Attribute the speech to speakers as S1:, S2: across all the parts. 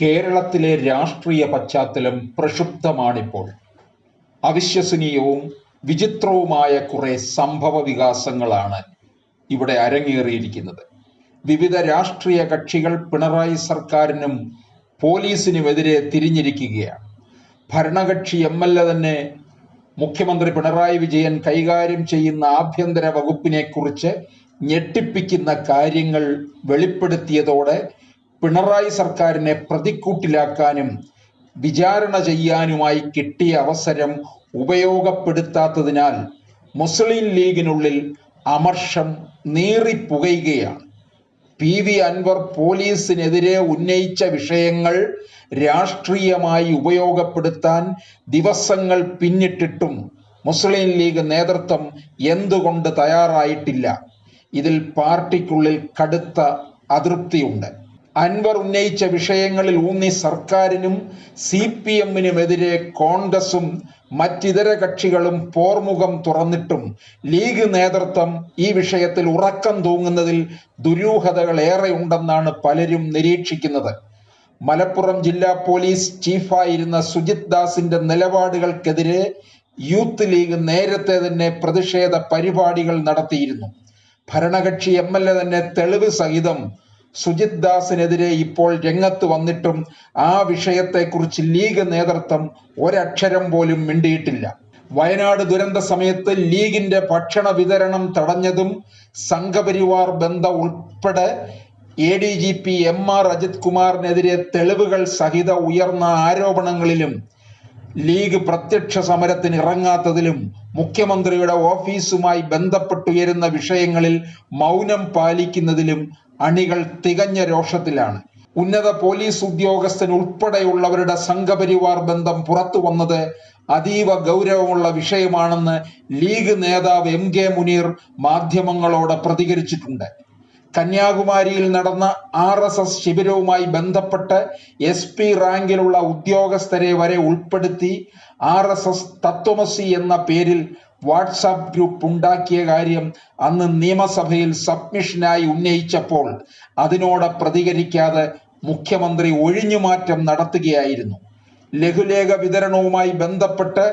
S1: കേരളത്തിലെ രാഷ്ട്രീയ പശ്ചാത്തലം പ്രക്ഷുബ്ധമാണിപ്പോൾ. അവിശ്വസനീയവും വിചിത്രവുമായ കുറെ സംഭവ വികാസങ്ങളാണ് ഇവിടെ അരങ്ങേറിയിരിക്കുന്നത്. വിവിധ രാഷ്ട്രീയ കക്ഷികൾ പിണറായി സർക്കാരിനും പോലീസിനുമെതിരെ തിരിഞ്ഞിരിക്കുകയാണ്. ഭരണകക്ഷി എം എൽ എ തന്നെ മുഖ്യമന്ത്രി പിണറായി വിജയൻ കൈകാര്യം ചെയ്യുന്ന ആഭ്യന്തര വകുപ്പിനെ കുറിച്ച് ഞെട്ടിപ്പിക്കുന്ന കാര്യങ്ങൾ വെളിപ്പെടുത്തിയതോടെ പിണറായി സർക്കാരിനെ പ്രതിക്കൂട്ടിലാക്കാനും വിചാരണ ചെയ്യാനുമായി കിട്ടിയ അവസരം ഉപയോഗപ്പെടുത്താത്തതിനാൽ മുസ്ലിം ലീഗിനുള്ളിൽ അമർഷം നീറിപ്പുകയുകയാണ്. പി വി അൻവർ പോലീസിനെതിരെ ഉന്നയിച്ച വിഷയങ്ങൾ രാഷ്ട്രീയമായി ഉപയോഗപ്പെടുത്താൻ ദിവസങ്ങൾ പിന്നിട്ടിട്ടും മുസ്ലിം ലീഗ് നേതൃത്വം എന്തുകൊണ്ട് തയ്യാറായിട്ടില്ല? ഇതിൽ പാർട്ടിക്കുള്ളിൽ കടുത്ത അതൃപ്തിയുണ്ട്. അൻവർ ഉന്നയിച്ച വിഷയങ്ങളിൽ ഊന്നി സർക്കാരിനും സി പി എമ്മിനുമെതിരെ കോൺഗ്രസും മറ്റിതര കക്ഷികളും പോർമുഖം തുറന്നിട്ടും ലീഗ് നേതൃത്വം ഈ വിഷയത്തിൽ ഉറക്കം തൂങ്ങുന്നതിൽ ദുരൂഹതകൾ ഏറെ ഉണ്ടെന്നാണ് പലരും നിരീക്ഷിക്കുന്നത്. മലപ്പുറം ജില്ലാ പോലീസ് ചീഫായിരുന്ന സുജിത് ദാസിന്റെ നിലപാടുകൾക്കെതിരെ യൂത്ത് ലീഗ് നേരത്തെ തന്നെ പ്രതിഷേധ പരിപാടികൾ നടത്തിയിരുന്നു. ഭരണകക്ഷി എം എൽ എ തന്നെ തെളിവ് സഹിതം സുജിത് ദാസിനെതിരെ ഇപ്പോൾ രംഗത്ത് വന്നിട്ടും ആ വിഷയത്തെക്കുറിച്ച് ലീഗ് നേതൃത്വം ഒരക്ഷരം പോലും മിണ്ടിയിട്ടില്ല. വയനാട് ദുരന്ത സമയത്ത് ലീഗിന്റെ ഭക്ഷണ വിതരണം തടഞ്ഞതും സംഘപരിവാർ ബന്ധം ഉൾപ്പെടെ A D G P M R Ajith കുമാറിനെതിരെ തെളിവുകൾ സഹിത ഉയർന്ന ആരോപണങ്ങളിലും ലീഗ് പ്രത്യക്ഷ സമരത്തിന് ഇറങ്ങാത്തതിലും മുഖ്യമന്ത്രിയുടെ ഓഫീസുമായി ബന്ധപ്പെട്ടുയരുന്ന വിഷയങ്ങളിൽ മൗനം പാലിക്കുന്നതിലും അണികൾ തികഞ്ഞ രോഷത്തിലാണ്. ഉന്നത പോലീസ് ഉദ്യോഗസ്ഥൻ ഉൾപ്പെടെയുള്ളവരുടെ സംഘപരിവാർ ബന്ധം പുറത്തു വന്നത് അതീവ ഗൗരവമുള്ള വിഷയമാണെന്ന് ലീഗ് നേതാവ് എം കെ മുനീർ മാധ്യമങ്ങളോട് പ്രതികരിച്ചിട്ടുണ്ട്. കന്യാകുമാരിയിൽ നടന്ന ആർ എസ് എസ് ശിബിരവുമായി ബന്ധപ്പെട്ട് എസ് പി റാങ്കിലുള്ള ഉദ്യോഗസ്ഥരെ വരെ ഉൾപ്പെടുത്തി ആർ എസ് എസ് തത്വമസി എന്ന പേരിൽ വാട്സാപ്പ് ഗ്രൂപ്പ് ഉണ്ടാക്കിയ കാര്യം അന്ന് നിയമസഭയിൽ സബ്മിഷനായി ഉന്നയിച്ചപ്പോൾ അതിനോട് പ്രതികരിക്കാതെ മുഖ്യമന്ത്രി ഒഴിഞ്ഞുമാറ്റം നടത്തുകയായിരുന്നു. ലഘുലേഖ വിതരണവുമായി ബന്ധപ്പെട്ട്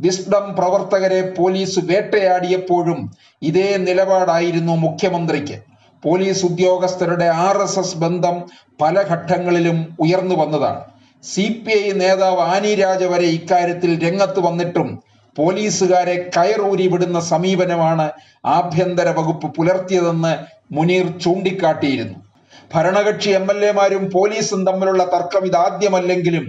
S1: വിസ്ഡം പ്രവർത്തകരെ പോലീസ് വേട്ടയാടിയപ്പോഴും ഇതേ നിലപാടായിരുന്നു മുഖ്യമന്ത്രിക്ക്. പോലീസ് ഉദ്യോഗസ്ഥരുടെ ആർ എസ് എസ് ബന്ധം പല ഘട്ടങ്ങളിലും ഉയർന്നു വന്നതാണ്. സി പി ഐ നേതാവ് ആനി രാജ വരെ ഇക്കാര്യത്തിൽ രംഗത്ത് വന്നിട്ടും പോലീസുകാരെ കയറൂരി വിടുന്ന സമീപനമാണ് ആഭ്യന്തര വകുപ്പ് പുലർത്തിയതെന്ന് മുനീർ ചൂണ്ടിക്കാട്ടിയിരുന്നു. ഭരണകക്ഷി എം എൽ എമാരും പോലീസും തമ്മിലുള്ള തർക്കം ഇതാദ്യമല്ലെങ്കിലും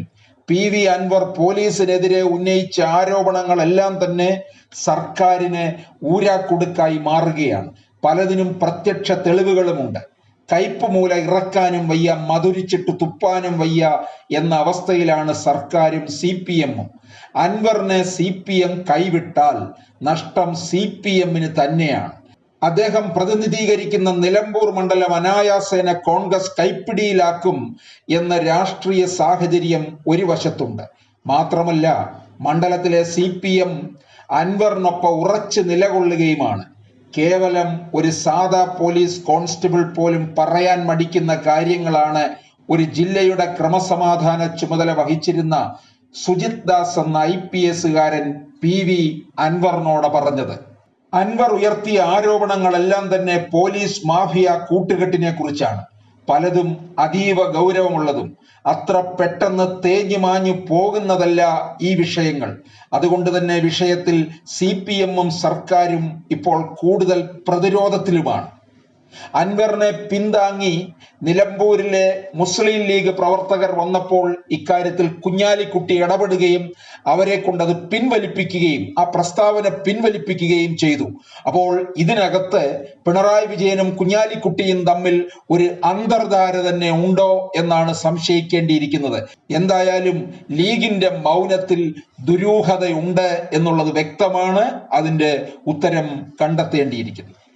S1: പി വി അൻവർ പോലീസിനെതിരെ ഉന്നയിച്ച ആരോപണങ്ങളെല്ലാം തന്നെ സർക്കാരിന് ഊരാക്കുടുക്കായി മാറുകയാണ്. പലതിനും പ്രത്യക്ഷ തെളിവുകളുമുണ്ട്. കയ്പ് മൂല ഇറക്കാനും വയ്യ മധുരിച്ചിട്ട് തുപ്പാനും വയ്യ എന്ന അവസ്ഥയിലാണ് സർക്കാരും സി പി എമ്മും. അൻവറിനെ സി പി എം കൈവിട്ടാൽ നഷ്ടം സി പി എമ്മിന് തന്നെയാണ്. അദ്ദേഹം പ്രതിനിധീകരിക്കുന്ന നിലമ്പൂർ മണ്ഡലം അനായാസേന കോൺഗ്രസ് കൈപ്പിടിയിലാക്കും എന്ന രാഷ്ട്രീയ സാഹചര്യം ഒരു വശത്തുണ്ട്. മാത്രമല്ല മണ്ഡലത്തിലെ സി പി എം അൻവറിനൊപ്പം ഉറച്ചു നിലകൊള്ളുകയുമാണ്. കേവലം ഒരു സാധാ പോലീസ് കോൺസ്റ്റബിൾ പോലും പറയാൻ മടിക്കുന്ന കാര്യങ്ങളാണ് ഒരു ജില്ലയുടെ ക്രമസമാധാന ചുമതല വഹിച്ചിരുന്ന സുജിത് ദാസ് എന്ന ഐ പി എസുകാരൻ പി വി അൻവറിനോട് പറഞ്ഞത്. അൻവർ ഉയർത്തിയ ആരോപണങ്ങളെല്ലാം തന്നെ പോലീസ് മാഫിയ കൂട്ടുകെട്ടിനെ കുറിച്ചാണ്. പലതും അതീവ ഗൗരവമുള്ളതും. അത്ര പെട്ടെന്ന് തേഞ്ഞു മാഞ്ഞു പോകുന്നതല്ല ഈ വിഷയങ്ങൾ. അതുകൊണ്ട് തന്നെ വിഷയത്തിൽ സി പി എമ്മും സർക്കാരും ഇപ്പോൾ കൂടുതൽ പ്രതിരോധത്തിലുമാണ്. അൻവറിനെ പിന്താങ്ങി നിലമ്പൂരിലെ മുസ്ലിം ലീഗ് പ്രവർത്തകർ വന്നപ്പോൾ ഇക്കാര്യത്തിൽ കുഞ്ഞാലിക്കുട്ടി ഇടപെടുകയും അവരെ കൊണ്ട് അത് പിൻവലിപ്പിക്കുകയും ആ പ്രസ്താവന പിൻവലിപ്പിക്കുകയും ചെയ്തു. അപ്പോൾ ഇതിനകത്ത് പിണറായി വിജയനും കുഞ്ഞാലിക്കുട്ടിയും തമ്മിൽ ഒരു അന്തർധാര തന്നെ ഉണ്ടോ എന്നാണ് സംശയിക്കേണ്ടിയിരിക്കുന്നത്. എന്തായാലും ലീഗിന്റെ മൗനത്തിൽ ദുരൂഹതയുണ്ട് എന്നുള്ളത് വ്യക്തമാണ്. അതിന്റെ ഉത്തരം കണ്ടെത്തേണ്ടിയിരിക്കുന്നത്